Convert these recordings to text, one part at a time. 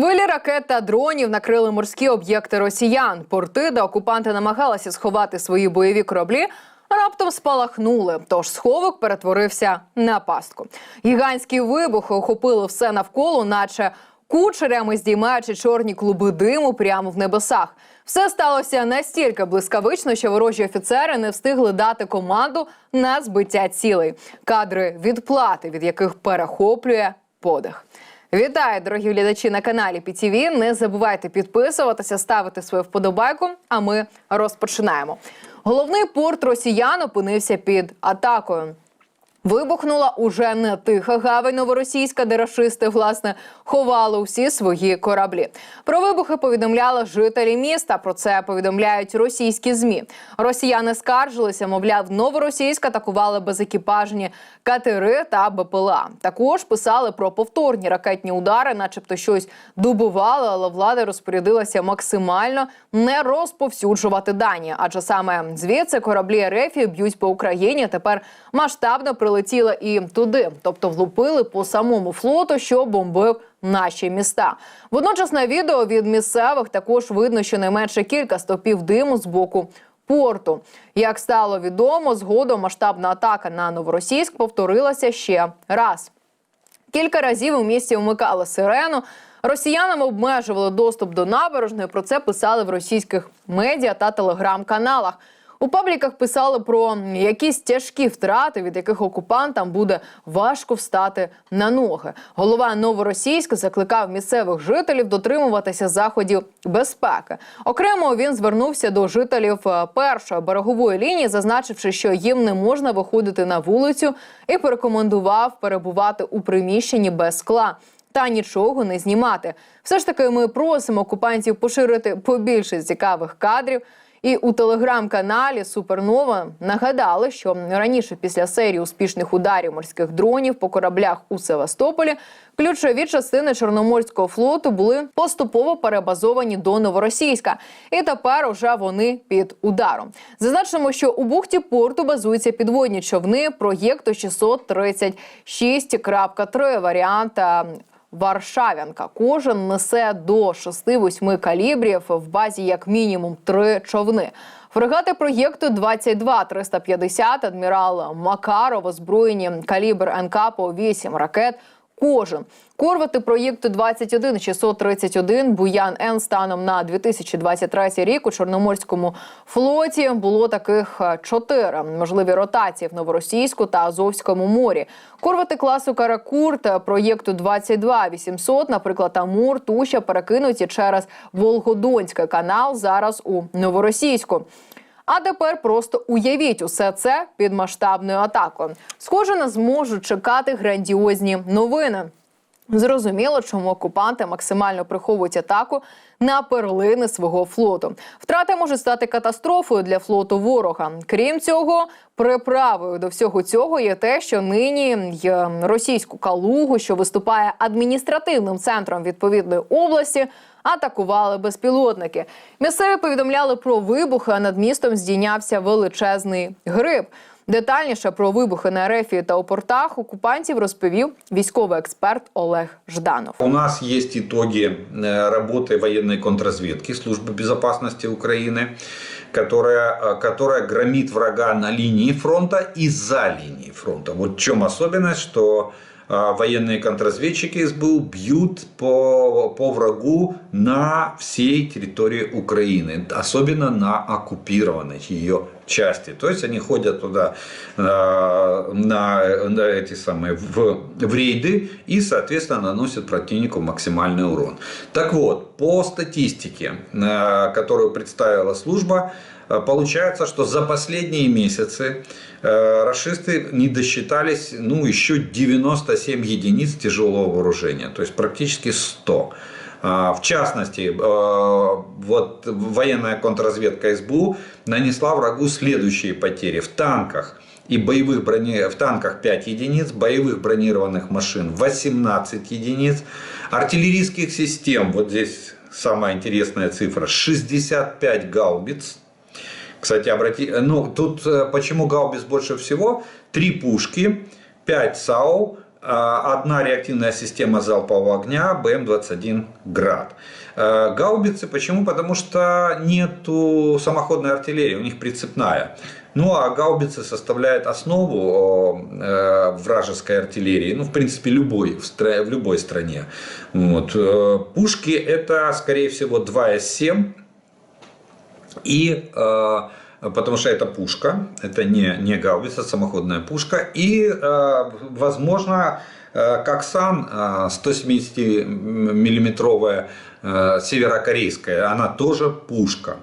Хвилі ракет та дронів накрили морські об'єкти росіян. Порти, де окупанти намагалися сховати свої бойові кораблі, раптом спалахнули. Тож сховок перетворився на пастку. Гігантські вибухи охопили все навколо, наче кучерями здіймаючи чорні клуби диму прямо в небесах. Все сталося настільки блискавично, що ворожі офіцери не встигли дати команду на збиття цілей. Кадри відплати, від яких перехоплює подих. Вітаю, дорогі глядачі на каналі ПІТІВІ. Не забувайте підписуватися, ставити свою вподобайку. А ми розпочинаємо. Головний порт росіян опинився під атакою. Вибухнула уже не тиха гавань новоросійська, де рашисти власне ховали усі свої кораблі. Про вибухи повідомляли жителі міста. Про це повідомляють російські змі. Росіяни скаржилися, мовляв, новоросійськ атакували безекіпажні катери та БПЛА. Також писали про повторні ракетні удари, начебто щось добували, але влада розпорядилася максимально не розповсюджувати дані, адже саме звідси кораблі РФ б'ють по Україні. Тепер масштабно прилетіли і туди, тобто влупили по самому флоту, що бомбив наші міста. Водночас на відео від місцевих також видно щонайменше кілька стопів диму з боку. Порту, як стало відомо, згодом масштабна атака на новоросійськ повторилася ще раз. Кілька разів у місті вмикали сирену. Росіянам обмежували доступ до набережної. Про це писали в російських медіа та телеграм-каналах. У пабліках писали про якісь тяжкі втрати, від яких окупантам буде важко встати на ноги. Голова новоросійська закликав місцевих жителів дотримуватися заходів безпеки. Окремо він звернувся до жителів е, першої берегової лінії, зазначивши, що їм не можна виходити на вулицю, і порекомендував перебувати у приміщенні без скла. Та нічого не знімати. Все ж таки, ми просимо окупантів поширити побільше цікавих кадрів. І у телеграм-каналі Супернова нагадали, що раніше після серії успішних ударів морських дронів по кораблях у Севастополі ключові частини Чорноморського флоту були поступово перебазовані до Новоросійська, і тепер уже вони під ударом. Зазначимо, що у бухті порту базуються підводні човни проєкту 636.3 варіанта Варшавянка. Кожен несе до 6-8 калібрів в базі як мінімум три човни. Фрегати проєкту 22 350 адмірал Макаров озброєні калібр НК по 8 ракет. Кожен корвати проєкту 21 631 Буян Н станом на 2023 рік у Чорноморському флоті було таких е, чотири можливі ротації в Новоросійську та Азовському морі. Корвати класу Каракурт проєкту 22 800, наприклад, Амур, Туща перекинуті через Волгодонський канал зараз у Новоросійську. А тепер просто уявіть усе це під масштабною атакою. Схоже, нас можуть чекати грандіозні новини. Зрозуміло, чому окупанти максимально приховують атаку на перлини свого флоту. Втрати можуть стати катастрофою для флоту ворога. Крім цього, приправою до всього цього є те, що нині й російську калугу, що виступає адміністративним центром відповідної області, атакували безпілотники. Місцеві повідомляли про вибухи. а Над містом здійнявся величезний гриб. Детальніше про вибухи на Рефії та у портах окупантів розповів військовий експерт Олег Жданов. У нас есть итоги э, работы военной контрразведки Службы безопасности Украины, которая, э, которая громит врага на линии фронта и за линией фронта. Вот в чем особенность, что э, военные контрразведчики СБУ бьют по, по врагу на всей территории Украины, особенно на оккупированной ее части. То есть они ходят туда э, на, на эти самые в, в рейды и, соответственно, наносят противнику максимальный урон. Так вот, по статистике, э, которую представила служба, получается, что за последние месяцы э, расисты не досчитались ну, еще 97 единиц тяжелого вооружения, то есть практически 100. А, В частности, э, вот военная контрразведка СБУ нанесла врагу следующие потери. В танках и боевых брони... в танках 5 единиц, боевых бронированных машин 18 единиц, артиллерийских систем, вот здесь самая интересная цифра, 65 гаубиц. Кстати, обрати... ну, тут э, почему гаубиц больше всего? Три пушки, 5 САУ, а, одна реактивная система залпового огня БМ-21 «Град». Э, Гаубицы почему? Потому что нету самоходной артиллерии, у них прицепная. Ну а гаубицы составляют основу э, вражеской артиллерии, ну в принципе любой, в, стра- в любой стране. Вот. Э, Пушки это скорее всего 2С7 и э, потому что это пушка, это не, не гаубица, самоходная пушка. И, э, возможно, э, Коксан э, 170-миллиметровая э, северокорейская, она тоже пушка.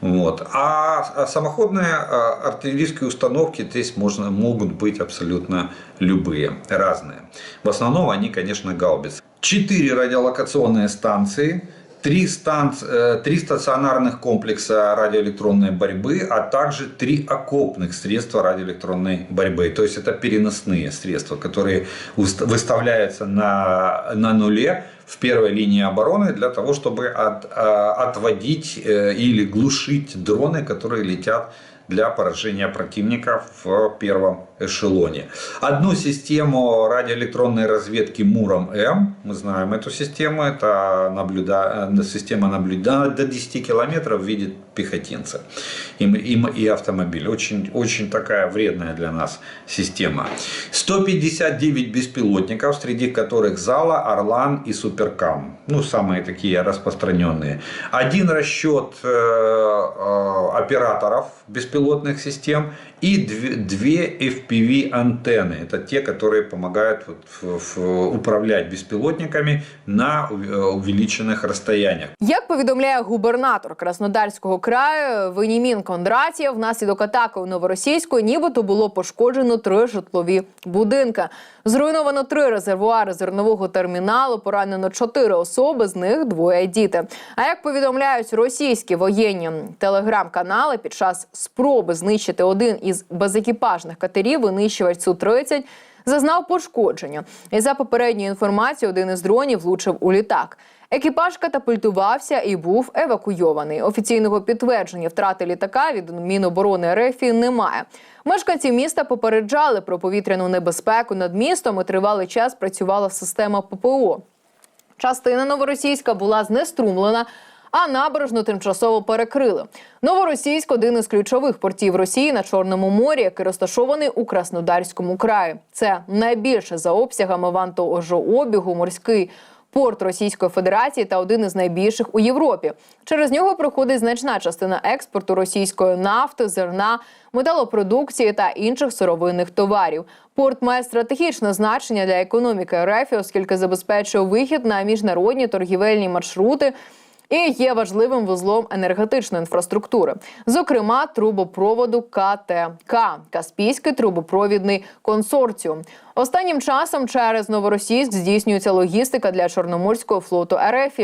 Вот. А а самоходные артиллерийские установки здесь можно, могут быть абсолютно любые, разные. В основном они, конечно, гаубицы. Четыре радиолокационные станции, три, станц- э, три стационарных комплекса радиоэлектронной борьбы, а также три окопных средства радиоэлектронной борьбы. То есть это переносные средства, которые выставляются на, на нуле в первой линии обороны для того, чтобы от- а, отводить э, или глушить дроны, которые летят для поражения противника в первом эшелоне. Одну систему радиоэлектронной разведки Муром-М, мы знаем эту систему, это наблюда... э, система наблюдения до 10 километров видит пехотинца и, и, и автомобиль. Очень, очень такая вредная для нас система. 159 беспилотников, среди которых Зала, Орлан и Суперкам. Ну, самые такие распространенные. Один расчет э, э, операторов беспилотных систем и две, две FPV антенны. Это те, которые помогают вот в- в- управлять беспилотниками на э, увеличенных расстояниях. Як повідомляє губернатор Краснодарського краю Венімін Кондратєв, внаслідок атаки у Новоросійську нібито було пошкоджено три житлові будинки. Зруйновано три резервуари зернового терміналу, поранено чотири особи, з них двоє діти. А як повідомляють російські воєнні телеграм-канали, під час спроби знищити один із безекіпажних катерів, винищувач Су-30 зазнав пошкодження. І за попередньою інформацією, один із дронів влучив у літак. Екіпаж катапультувався і був евакуйований. Офіційного підтвердження втрати літака від Міноборони РФ немає. Мешканці міста попереджали про повітряну небезпеку над містом і тривалий час працювала система ППО. Частина новоросійська була знеструмлена, а набережну тимчасово перекрили. Новоросійськ один із ключових портів Росії на Чорному морі, який розташований у Краснодарському краї. Це найбільше за обсягами вантажообігу морський порт Російської Федерації та один із найбільших у Європі. Через нього проходить значна частина експорту російської нафти, зерна, металопродукції та інших сировинних товарів. Порт має стратегічне значення для економіки РФ, оскільки забезпечує вихід на міжнародні торгівельні маршрути. І є важливим вузлом енергетичної інфраструктури, зокрема трубопроводу КТК Каспійський трубопровідний консорціум. Останнім часом через Новоросійськ здійснюється логістика для Чорноморського флоту РФ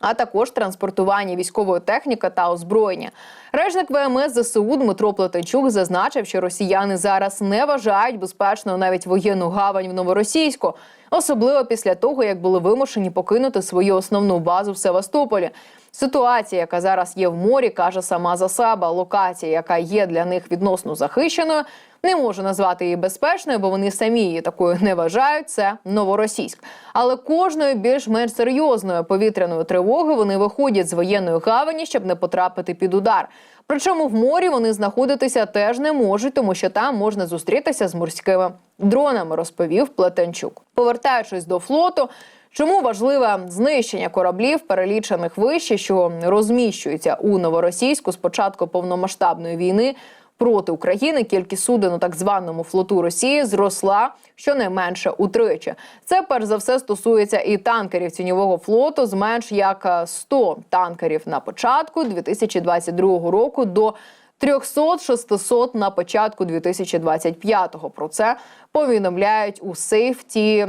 а також транспортування військової техніки та озброєння. Речник ВМС ЗСУ Дмитро Плетенчук зазначив, що росіяни зараз не вважають безпечною навіть воєнну гавань в Новоросійську, особливо після того, як були вимушені покинути свою основну базу в Севастополі. Ситуація, яка зараз є в морі, каже сама за себе. Локація, яка є для них відносно захищеною, не можу назвати її безпечною, бо вони самі її такою не вважають. Це новоросійськ. Але кожною більш-менш серйозною повітряною тривоги вони виходять з воєнної гавані, щоб не потрапити під удар. Причому в морі вони знаходитися теж не можуть, тому що там можна зустрітися з морськими дронами, розповів Плетенчук. Повертаючись до флоту. Чому важливе знищення кораблів, перелічених вище, що розміщуються у новоросійську з початку повномасштабної війни проти України? Кількість суден у так званому флоту Росії зросла щонайменше утричі. Це перш за все стосується і танкерів тіньового флоту з менш як 100 танкерів на початку 2022 року до 300-600 на початку 2025-го. Про це повідомляють у Safety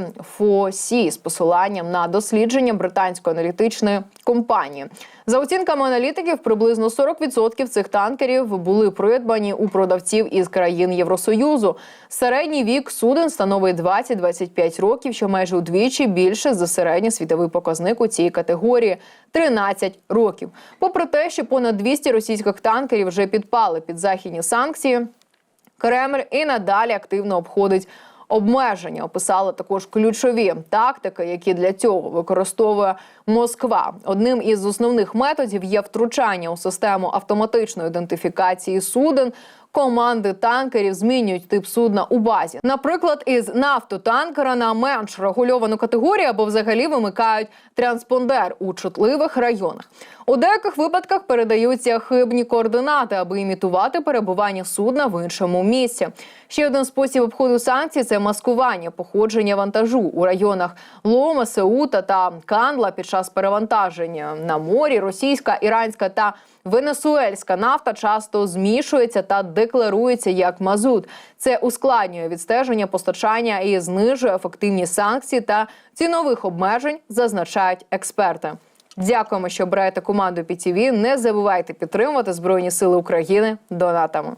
4 з посиланням на дослідження британської аналітичної компанії. За оцінками аналітиків, приблизно 40% цих танкерів були придбані у продавців із країн Євросоюзу. Середній вік суден становить 20-25 років, що майже удвічі більше за середній світовий показник у цій категорії 13 років. Попри те, що понад 200 російських танкерів вже підпали під західні санкції. Кремль і надалі активно обходить Обмеження описали також ключові тактики, які для цього використовує Москва. Одним із основних методів є втручання у систему автоматичної ідентифікації суден. Команди танкерів змінюють тип судна у базі. Наприклад, із нафтотанкера на менш регульовану категорію або взагалі вимикають транспондер у чутливих районах. У деяких випадках передаються хибні координати, аби імітувати перебування судна в іншому місці. Ще один спосіб обходу санкцій це маскування походження вантажу у районах Лома, Сеута та Кандла під час перевантаження на морі. Російська, іранська та венесуельська нафта часто змішується та декларується як мазут. Це ускладнює відстеження постачання і знижує ефективність санкцій та цінових обмежень, зазначають експерти. Дякуємо, що берете команду ПІТІВІ. Не забувайте підтримувати Збройні Сили України донатами.